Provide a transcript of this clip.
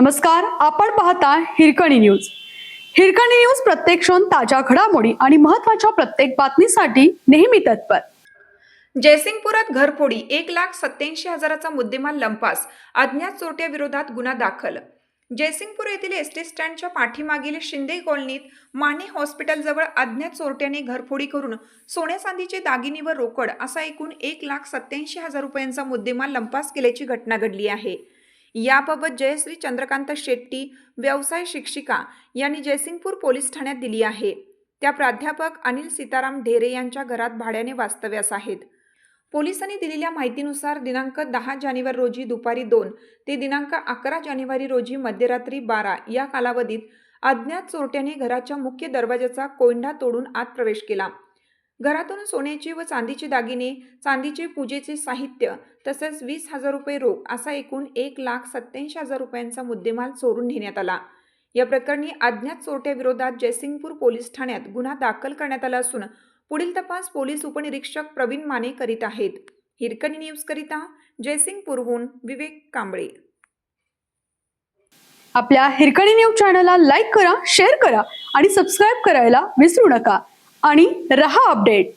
नमस्कार आपण पाहता हिरकणी न्यूज. हिरकणी न्यूज प्रत्येक क्षण ताज्या घडामोडी आणि महत्त्वाच्या प्रत्येक बातमीसाठी नेहमी तत्पर. जयसिंगपुरात घरफोडी एक लाख सत्याऐंशी हजाराचा मुद्देमाल लंपास अज्ञात चोरट्याविरोधात गुन्हा दाखल. जयसिंगपूर येथील एस टी स्टँडच्या पाठीमागील शिंदे कॉलनीत माने हॉस्पिटलजवळ अज्ञात चोरट्याने घरफोडी करून सोन्या चांदीचे दागिने व रोकड असा एकूण एक लाख सत्याऐंशी हजार रुपयांचा मुद्देमाल लंपास केल्याची घटना घडली आहे. याबाबत जयश्री चंद्रकांत शेट्टी व्यवसाय शिक्षिका यांनी जयसिंगपूर पोलीस ठाण्यात दिली आहे. त्या प्राध्यापक अनिल सीताराम ढेरे यांच्या घरात भाड्याने वास्तव्यास आहेत. पोलिसांनी दिलेल्या माहितीनुसार दिनांक दहा जानेवारी रोजी दुपारी दोन ते दिनांक अकरा जानेवारी रोजी मध्यरात्री बारा या कालावधीत अज्ञात चोरट्याने घराच्या मुख्य दरवाजाचा कोंडा तोडून आत प्रवेश केला. घरातून सोन्याचे व चांदीचे दागिने चांदीचे पूजेचे साहित्य तसेच वीस हजार रुपये रोख असा एकूण एक लाख सत्याऐंशी हजार रुपयांचा मुद्देमाल चोरून नेण्यात आला. या प्रकरणी अज्ञात चोरट्याविरोधात जयसिंगपूर पोलीस ठाण्यात गुन्हा दाखल करण्यात आला असून पुढील तपास पोलीस उपनिरीक्षक प्रवीण माने करीत आहेत. हिरकणी न्यूजकरिता जयसिंगपूरहून विवेक कांबळे. आपल्या हिरकणी न्यूज चॅनलला लाईक करा शेअर करा आणि सबस्क्राईब करायला विसरू नका. आणि रहा अपडेट.